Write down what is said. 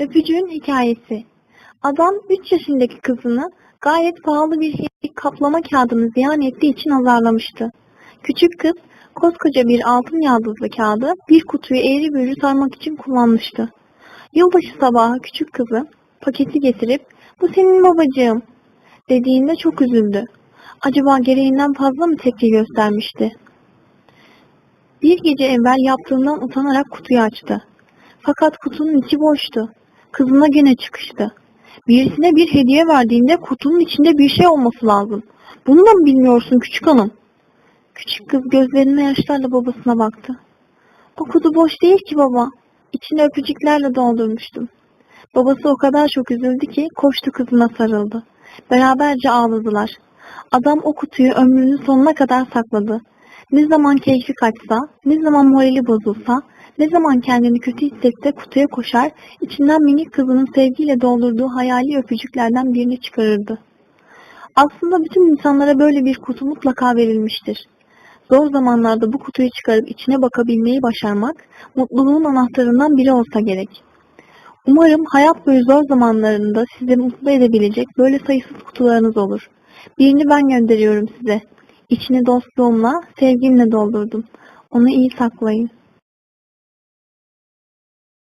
Öpücüğün hikayesi. Adam 3 yaşındaki kızını gayet pahalı bir kaplama kağıdını ziyan ettiği için azarlamıştı. Küçük kız koskoca bir altın yaldızlı kağıdı bir kutuyu eğri büğrü sarmak için kullanmıştı. Yılbaşı sabahı küçük kızı paketi getirip bu senin babacığım dediğinde çok üzüldü. Acaba gereğinden fazla mı tepki göstermişti? Bir gece evvel yaptığından utanarak kutuyu açtı. Fakat kutunun içi boştu. Kızına gene çıkıştı. Birisine bir hediye verdiğinde kutunun içinde bir şey olması lazım. Bunu da mı bilmiyorsun küçük hanım? Küçük kız gözlerine yaşlarla babasına baktı. O kutu boş değil ki baba. İçini öpücüklerle doldurmuştum. Babası o kadar çok üzüldü ki koştu kızına sarıldı. Beraberce ağladılar. Adam o kutuyu ömrünün sonuna kadar sakladı. Ne zaman keyfi kaçsa, ne zaman morali bozulsa, ne zaman kendini kötü hissetse kutuya koşar, içinden minik kızının sevgiyle doldurduğu hayali öpücüklerden birini çıkarırdı. Aslında bütün insanlara böyle bir kutu mutlaka verilmiştir. Zor zamanlarda bu kutuyu çıkarıp içine bakabilmeyi başarmak, mutluluğun anahtarından biri olsa gerek. Umarım hayat boyu zor zamanlarında sizi mutlu edebilecek böyle sayısız kutularınız olur. Birini ben gönderiyorum size. İçini dostluğumla, sevgimle doldurdum. Onu iyi saklayın.